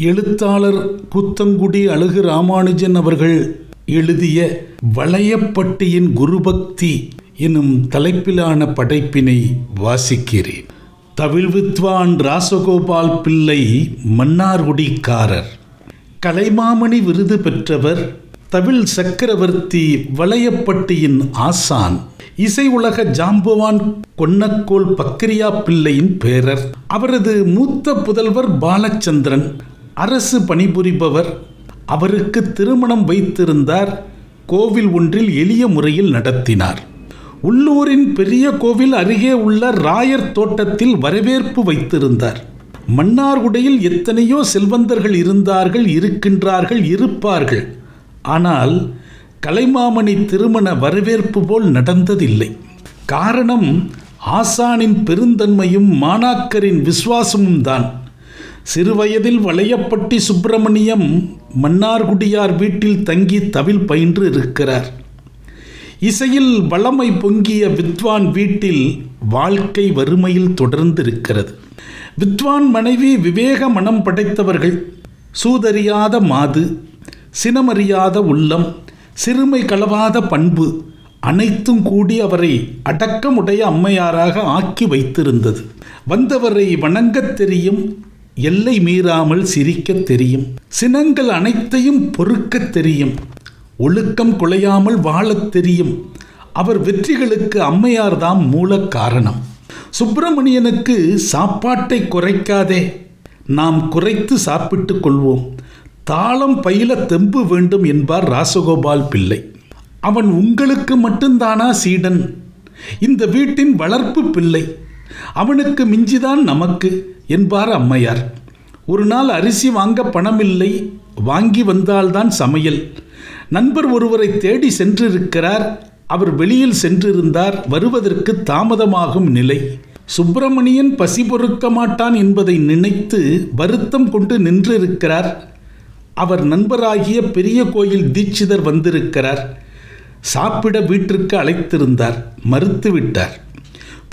எழுத்தாளர் புத்தங்குடி அழகு ராமானுஜன் அவர்கள் எழுதிய வளையப்பட்டியின் குருபக்தி எனும் தலைப்பிலான படைப்பினை வாசிக்கிறேன். தவிழ்வித்வான் ராசகோபால் பிள்ளை மன்னார்குடிக்காரர் கலைமாமணி விருது பெற்றவர் தவில் சக்கரவர்த்தி வளையப்பட்டியின் ஆசான். இசை உலக ஜாம்பவான் கொன்னக்கோல் பக்ரியா பிள்ளையின் பேரர். அவரது மூத்த புதல்வர் பாலச்சந்திரன். அரசு பணிபுரிபவர் அவருக்கு திருமணம் வைத்திருந்தார் கோவில் ஒன்றில் எளிய முறையில் நடத்தினார். உள்ளூரின் பெரிய கோவில் அருகே உள்ள ராயர் தோட்டத்தில் வரவேற்பு வைத்திருந்தார். மன்னார்குடையில் எத்தனையோ செல்வந்தர்கள் இருந்தார்கள் இருக்கின்றார்கள் இருப்பார்கள். ஆனால் கலைமாமணி திருமண வரவேற்பு போல் நடந்ததில்லை. காரணம் ஆசானின் பெருந்தன்மையும் மாணாக்கரின் விசுவாசமும் தான் சிறுவயதில் வளையப்பட்டி சுப்பிரமணியம் மன்னார்குடியார் வீட்டில் தங்கி தவில் பயின்று இருக்கிறார். இசையில் வளமை பொங்கிய வித்வான் வீட்டில் வாழ்க்கை வறுமையில் தொடர்ந்திருக்கிறது. வித்வான் மனைவி விவேக மனம் படைத்தவர்கள் சூதறியாத மாது சினமறியாத உள்ளம் சிறுமை களவாத பண்பு அனைத்தும் கூடி அவரை அடக்கமுடைய அம்மையாராக ஆக்கி வைத்திருந்தது. வந்தவரை வணங்கத் தெரியும் எல்லை மீறாமல் சிரிக்கத் தெரியும். சினங்கள் அனைத்தையும் பொறுக்கத் தெரியும். ஒழுக்கம் குலையாமல் வாழத் தெரியும். அவர் வெற்றிகளுக்கு அம்மையார்தாம் மூல காரணம். சுப்பிரமணியனுக்கு சாப்பாட்டை குறைக்காதே. நாம் குறைத்து சாப்பிட்டு கொள்வோம். தாளம் பயில தெம்பு வேண்டும் என்பார் ராசகோபால் பிள்ளை. அவன் உங்களுக்கு மட்டும்தானா சீடன்? இந்த வீட்டின் வளர்ப்பு பிள்ளை. அவனுக்கு மிஞ்சிதான் நமக்கு என்பார் அம்மையார். ஒரு நாள் அரிசி வாங்க பணமில்லை வாங்கி வந்தால்தான் சமையல். நண்பர் ஒருவரை தேடி சென்றிருக்கிறார் அவர் வெளியில் சென்றிருந்தார் வருவதற்கு தாமதமாகும் நிலை. சுப்பிரமணியன் பசி பொறுக்க மாட்டான் என்பதை நினைத்து வருத்தம் கொண்டு நின்றிருக்கிறார். அவர் நண்பராகிய பெரிய கோயில் தீட்சிதர் வந்திருக்கிறார். சாப்பிட வீட்டிற்கு அழைத்திருந்தார் மறுத்துவிட்டார்.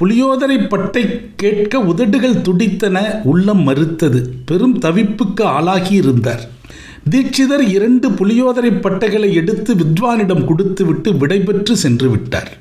புளியோதரை பட்டை கேட்க உதடுகள் துடித்தன உள்ளம் மறுத்தது. பெரும் தவிப்புக்கு ஆளாகி இருந்தார் தீட்சிதர் இரண்டு புளியோதரை பட்டைகளை எடுத்து வித்வானிடம் கொடுத்துவிட்டு விடைபெற்று சென்று விட்டார்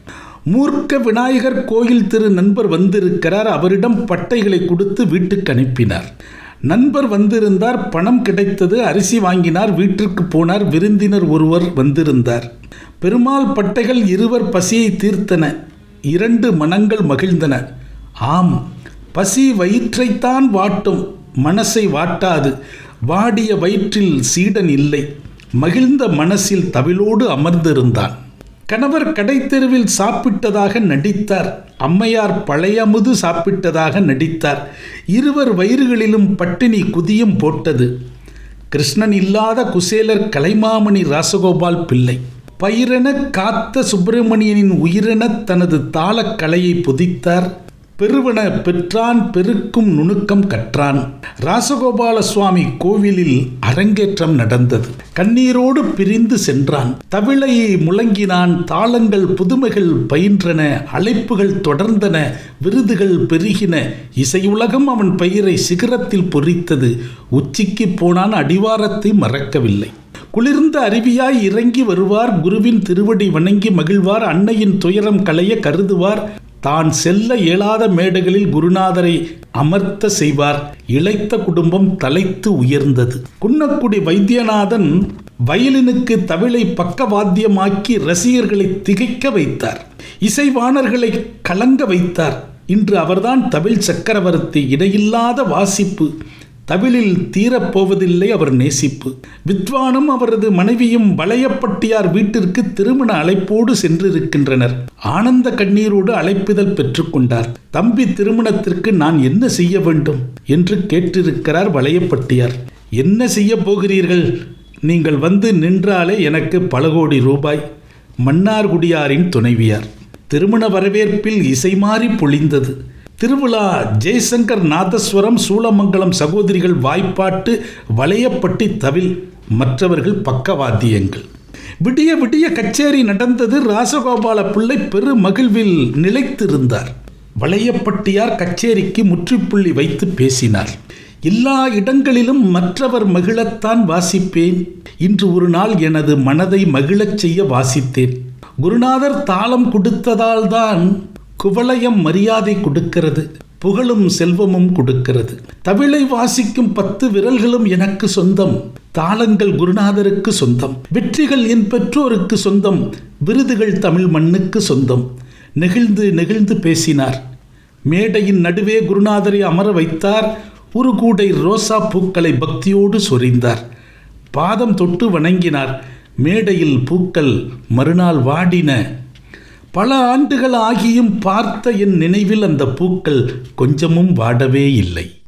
மூர்க்க விநாயகர் கோயில் திரு நண்பர் வந்திருக்கிறார். அவரிடம் பட்டைகளை கொடுத்து வீட்டுக்கு அனுப்பினார். நண்பர் வந்திருந்தார். பணம் கிடைத்தது. அரிசி வாங்கினார். வீட்டிற்கு போனார். விருந்தினர் ஒருவர் வந்திருந்தார். பெருமாள் பட்டைகள் இருவர் பசியை தீர்த்தன. இரண்டு மனங்கள் மகிழ்ந்தன. ஆம் பசி வயிற்றைத்தான் வாட்டும் மனசை வாட்டாது. வாடிய வயிற்றில் சீடன் இல்லை. மகிழ்ந்த மனசில் தவிலோடு அமர்ந்திருந்தான். கணவர் கடைத்தெருவில் சாப்பிட்டதாக நடித்தார். அம்மையார் பழையமுது சாப்பிட்டதாக நடித்தார். இருவர் வயிறுகளிலும் பட்டினி குதியும் போட்டது. கிருஷ்ணன் இல்லாத குசேலர் கலைமாமணி ராசகோபால் பிள்ளை. பயிரென காத்த சுப்பிரமணியனின் உயிரென தனது தாளக்கலையை புதித்தார். பெருவன பெற்றான் பெருக்கும் நுணுக்கம் கற்றான். ராசகோபால சுவாமி கோவிலில் அரங்கேற்றம் நடந்தது. கண்ணீரோடு பிரிந்து சென்றான். தவிழையை முழங்கினான் தாளங்கள் புதுமைகள் பயின்றன அழைப்புகள் தொடர்ந்தன விருதுகள் பெருகின. இசையுலகம் அவன் பெயரை சிகரத்தில் பொறித்தது. உச்சிக்கு போனான் அடிவாரத்தை மறக்கவில்லை. குளிர்ந்த அருவியாய் இறங்கி வருவார். குருவின் திருவடி வணங்கி மகிழ்வார். அன்னையின் துயரம் களைய கருதுவார். தான் செல்ல இயலாத மேடைகளில் குருநாதரை அமர்த்த செய்வார். இழைத்த குடும்பம் தலைத்து உயர்ந்தது. குன்னக்குடி வைத்தியநாதன் வயலினுக்கு தவிழை பக்கவாத்தியமாக்கி ரசிகர்களை திகைக்க வைத்தார். இசைவாணர்களை கலங்க வைத்தார். இன்று அவர்தான் தமிழ் சக்கரவர்த்தி. இடையில்லாத வாசிப்பு. தவிழில் தீரப்போவதில்லை அவர் நேசிப்பு. வித்வானும் அவரது மனைவியும் வளையப்பட்டியார் வீட்டிற்கு திருமண அழைப்போடு சென்றிருக்கின்றனர். ஆனந்த கண்ணீரோடு அழைப்பிதழ் பெற்றுக்கொண்டார் தம்பி திருமணத்திற்கு நான் என்ன செய்ய வேண்டும்? என்று கேட்டிருக்கிறார் வளையப்பட்டியார். என்ன செய்ய போகிறீர்கள்? நீங்கள் வந்து நின்றாலே எனக்கு பல கோடி ரூபாய். மன்னார்குடியாரின் துணைவியார். திருமண வரவேற்பில் இசை மாறி பொழிந்தது. திருவிழா ஜெய்சங்கர் நாதஸ்வரம் சூளமங்கலம் சகோதரிகள் வாய்ப்பாட்டு வளையப்பட்டி தவில் மற்றவர்கள் பக்கவாத்தியங்கள். விடிய விடிய கச்சேரி நடந்தது ராசகோபால பிள்ளை பெரு மகிழ்வில் நிலைத்திருந்தார். வளையப்பட்டியார் கச்சேரிக்கு முற்றுப்புள்ளி வைத்து பேசினார். எல்லா இடங்களிலும் மற்றவர் மகிழத்தான் வாசிப்பேன். இன்று ஒரு நாள் எனது மனதை மகிழச் செய்ய வாசித்தேன். குருநாதர் தாளம் கொடுத்ததால்தான் குவளையம் மரியாதை கொடுக்கிறது புகழும் செல்வமும் கொடுக்கிறது. தவிழை வாசிக்கும் பத்து விரல்களும் எனக்கு சொந்தம் தாளங்கள் குருநாதருக்கு சொந்தம் வெற்றிகள் என் பெற்றோருக்கு சொந்தம் விருதுகள் தமிழ் மண்ணுக்கு சொந்தம். நெகிழ்ந்து நெகிழ்ந்து பேசினார். மேடையின் நடுவே குருநாதரை அமர வைத்தார். ஒரு கூடை ரோசா பூக்களை பக்தியோடு சொரிந்தார். பாதம் தொட்டு வணங்கினார். மேடையில் பூக்கள் மறுநாள் வாடின பல ஆண்டுகள் ஆகியும் பார்த்த என் நினைவில் அந்த பூக்கள் கொஞ்சமும் வாடவே இல்லை.